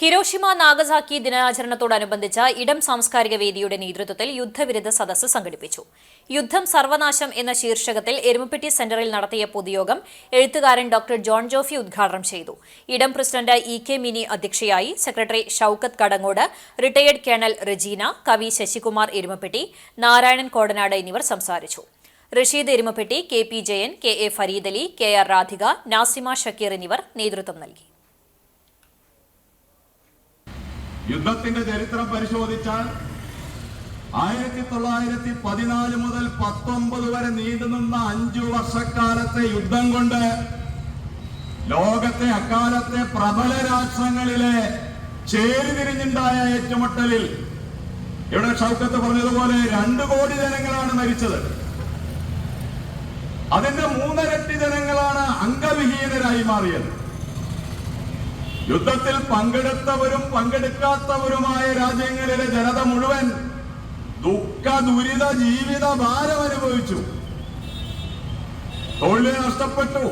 Hiroshima Nagasaki ദിനാചരണത്തോടനുബന്ധിച്ച് ഇടം സാംസ്കാരിക വേദിയുടെ നേതൃത്വത്തിൽ യുദ്ധവിരുദ്ധ സദസ്സ് സംഘടിപ്പിച്ചു. യുദ്ധം സർവനാശം എന്ന ശീർഷകത്തിൽ എരുമപ്പെട്ടി സെന്ററിൽ നടത്തിയ പൊതുയോഗം എഴുത്തുകാരൻ ഡോക്ടർ ജോൺ ജോഫി ഉദ്ഘാടനം ചെയ്തു. ഇടം പ്രസിഡന്റ് ഇ കെ മിനി അധ്യക്ഷയായി secretary Shoukath Kadangode retired colonel Rejeena കവി ശശികുമാർ എരുമപ്പെട്ടി നാരായണൻ കോടനാട് എന്നിവർ സംസാരിച്ചു. Rasheed Erumapetty K P Jayan K A Fareedali K R Radhika Nasima Shakeer എന്നിവർ നേതൃത്വം നൽകി. യുദ്ധത്തിന്റെ ചരിത്രം പരിശോധിച്ചാൽ ആയിരത്തി തൊള്ളായിരത്തി പതിനാല് മുതൽ പത്തൊമ്പത് വരെ നീണ്ടുനിന്ന അഞ്ചു വർഷക്കാലത്തെ യുദ്ധം കൊണ്ട് ലോകത്തെ അക്കാലത്തെ പ്രബല രാഷ്ട്രങ്ങളിലെ ചേരിതിരിഞ്ഞുണ്ടായ ഏറ്റുമുട്ടലിൽ ഇവിടെ ഷൗക്കത്ത് പറഞ്ഞതുപോലെ രണ്ടു കോടി ജനങ്ങളാണ് മരിച്ചത്. അതിന്റെ മൂന്നരട്ടി ജനങ്ങളാണ് അംഗവിഹീനരായി മാറിയത്. യുദ്ധത്തിൽ പങ്കെടുത്തവരും പങ്കെടുക്കാത്തവരുമായ രാജ്യങ്ങളിലെ ജനത മുഴുവൻ ദുഃഖ ദുരിത ജീവിത ഭാരം അനുഭവിച്ചു. തൊഴിൽ നഷ്ടപ്പെട്ടു.